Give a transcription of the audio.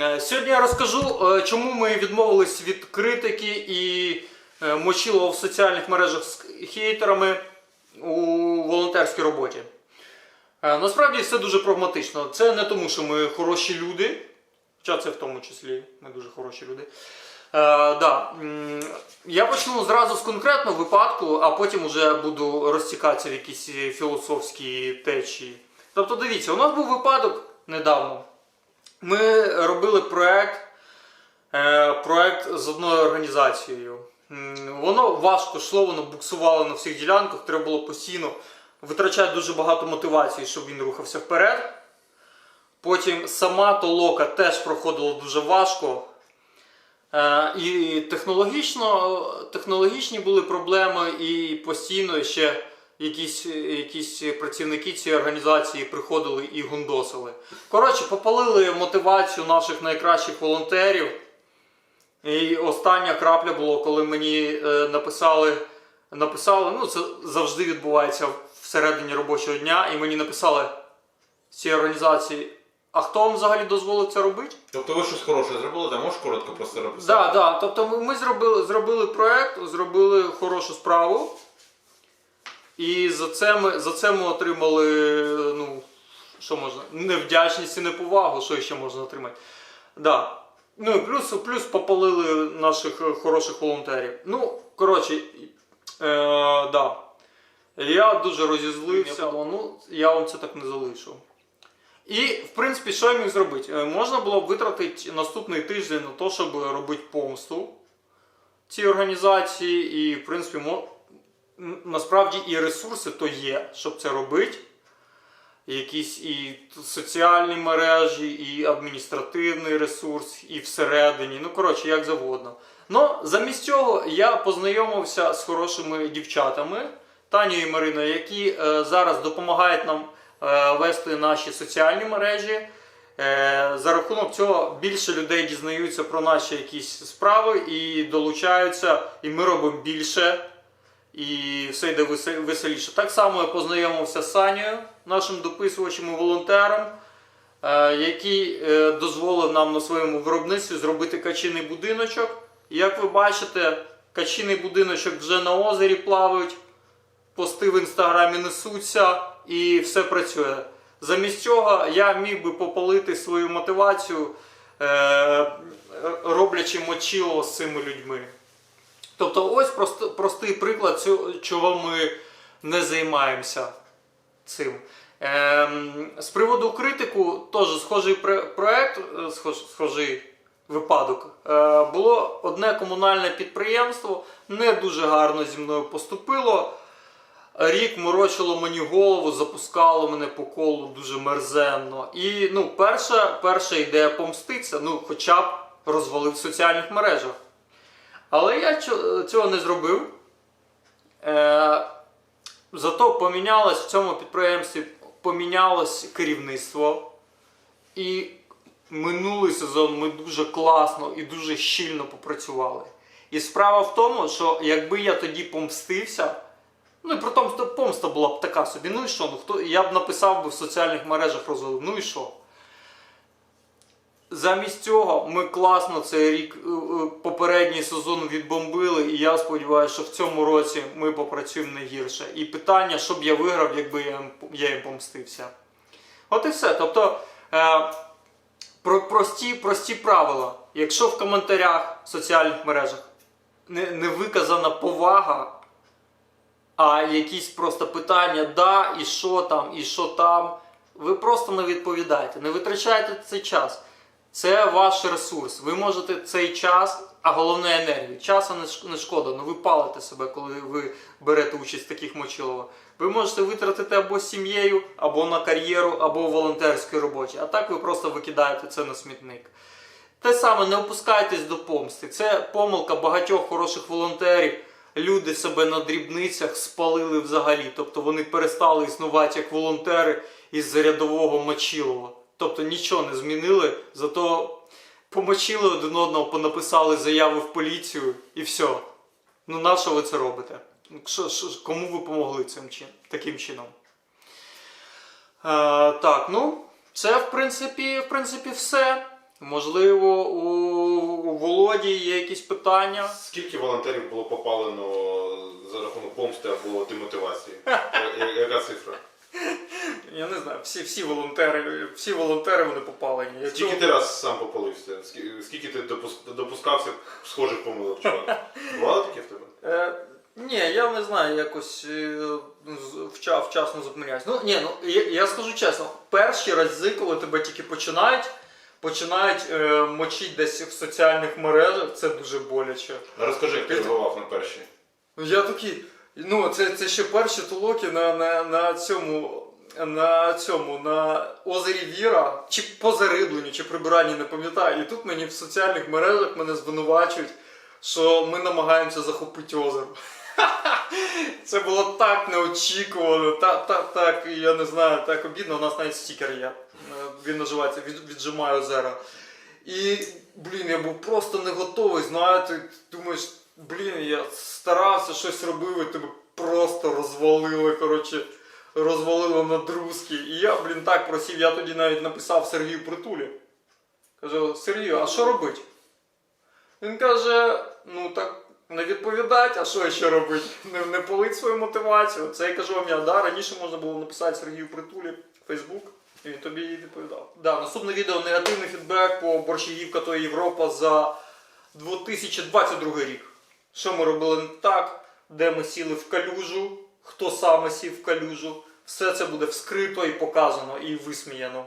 Е, Сьогодні я розкажу, е, чому ми відмовились від критики і е, мочило в соціальних мережах з хейтерами у волонтерській роботі. Насправді все дуже прагматично. Це не тому, що ми хороші люди, хоча це в тому числі ми дуже хороші люди. Е, да. Я почну зразу з конкретного випадку, а потім вже буду розтікатися в якісь філософські течії. Тобто, дивіться, у нас був випадок недавно. Ми робили проект, е, проект з одною організацією. Воно важко йшло, воно буксувало на всіх ділянках, треба було постійно витрачати дуже багато мотивації, щоб він рухався вперед. Потім сама толока теж проходила дуже важко. Е, І технологічно, технологічні були проблеми, і постійно ще якісь, якісь працівники цієї організації приходили і гундосили. Коротше, попалили мотивацію наших найкращих волонтерів. І остання крапля було, коли мені е, написали, написали, ну це завжди відбувається всередині робочого дня, і мені написали з цієї організації, а хто вам взагалі дозволив це робити? Тобто ви щось хороше зробили, та можеш коротко просто написати? Да, да. Тобто ми зробили, зробили проект, зробили хорошу справу. І за це ми, за це ми отримали, ну, що можна, невдячність і неповагу, що ще можна отримати. Да. Ну і плюс, плюс попалили наших е, хороших волонтерів. Ну, коротше, е, да. Я дуже розізлився, я ну, я вам це так не залишу. І, в принципі, що я міг зробити? Е, Можна було б витратити наступний тиждень на те, щоб робити помсту цій організації, і, в принципі, насправді і ресурси то є, щоб це робити. Якісь і соціальні мережі, і адміністративний ресурс, і всередині. Ну, коротше, як завгодно. Ну, замість цього я познайомився з хорошими дівчатами, Танею і Мариною, які е, зараз допомагають нам е, вести наші соціальні мережі. Е, за рахунок цього більше людей дізнаються про наші якісь справи і долучаються, і ми робимо більше, і все йде веселіше. Так само я познайомився з Санєю, нашим дописувачем і волонтером, е, який е, дозволив нам на своєму виробництві зробити качиний будиночок. Як ви бачите, качиний будиночок вже на озері плавають, пости в інстаграмі несуться і все працює. Замість цього я міг би попалити свою мотивацію, е, роблячи мочило з цими людьми. Тобто, ось просто, простий приклад чого ми не займаємося цим. Ем, з приводу критику, теж схожий проект, е, схож, схожий випадок. Е, було одне комунальне підприємство, не дуже гарно зі мною поступило. Рік морочило мені голову, запускало мене по колу дуже мерзенно. І ну, перша, перша ідея помститися, ну, хоча б розвалив в соціальних мережах. Але я цього не зробив. Е, зато помінялось в цьому підприємстві помінялось керівництво. І минулий сезон ми дуже класно і дуже щільно попрацювали. І справа в тому, що якби я тоді помстився, ну і при тому, помста була б така собі, ну і що? Ну, хто, я б написав би в соціальних мережах розвалив, ну і що? Замість цього ми класно цей рік е, е, попередній сезон відбомбили, і я сподіваюся, що в цьому році ми попрацюємо не гірше. І питання, щоб я виграв, якби я я їм помстився. От і все. Тобто е, про, прості, прості правила. Якщо в коментарях в соціальних мережах не, не виказана повага, а якісь просто питання, да, і що там, і що там, ви просто не відповідаєте, не витрачайте цей час. Це ваш ресурс. Ви можете цей час, а головне енергію. Часу не шкода, ну ви палите себе, коли ви берете участь в таких мочиловах. Ви можете витратити або сім'єю, або на кар'єру, або волонтерській роботі. А так ви просто викидаєте це на смітник. Те саме не опускайтесь до помсти. Це помилка багатьох хороших волонтерів. Люди себе на дрібницях спалили взагалі. Тобто вони перестали існувати як волонтери із рядового мочилова. Тобто нічого не змінили, зато помочили один одного, понаписали заяви в поліцію і все. Ну на що ви це робите? Що, що, кому ви помогли цим чин, таким чином? Е, так, ну, це в принципі, в принципі все. Можливо, у, у Володі є якісь питання. Скільки волонтерів було попалено за рахунок помсти або демотивації? Я- я- Яка цифра? Я не знаю, всі, всі волонтери, всі волонтери вони попалені. Якщо... Скільки ти раз сам попалився? Скі- Скільки ти допус- допускався схожих помилок? чувак? Бувало таке в тебе? Е, ні, я не знаю, якось е, з- вча, вчасно зупиняюсь. Ну, ні, ну я, я скажу чесно, перші рази, коли тебе тільки починають, починають е, мочити десь в соціальних мережах, це дуже боляче. А Розкажи, як ти реагував на перші. Ну, Я такий, ну це, це ще перші толоки на, на, на цьому. На цьому, на озері Віра, чи по зарибленню, чи прибиранні, не пам'ятаю. І тут мені в соціальних мережах мене звинувачують, що ми намагаємося захопити озеро. Це було так неочікувано, так, так, так, я не знаю, так обідно. У нас навіть стікер є. Е, Він називається «Від- Віджимаю озера. І, блін, я був просто не готовий, знаєте, думаєш, блін, я старався, щось робив, і тебе просто розвалили, коротше, розвалило на друзки. І я, блін, так просив, я тоді навіть написав Сергію Притулі. Кажу, Сергію, а що робити? Він каже, ну так не відповідати, а що ще робити? Не, не полить свою мотивацію. Це я кажу вам я, да, раніше можна було написати Сергію Притулі в Фейсбук, і він тобі відповідав. Да, наступне відео негативний фідбек по борщагівка то Європа за 2022 рік. Що ми робили не так, де ми сіли в калюжу, хто саме сів в калюжу. Все це буде вскрито і показано, і висміяно.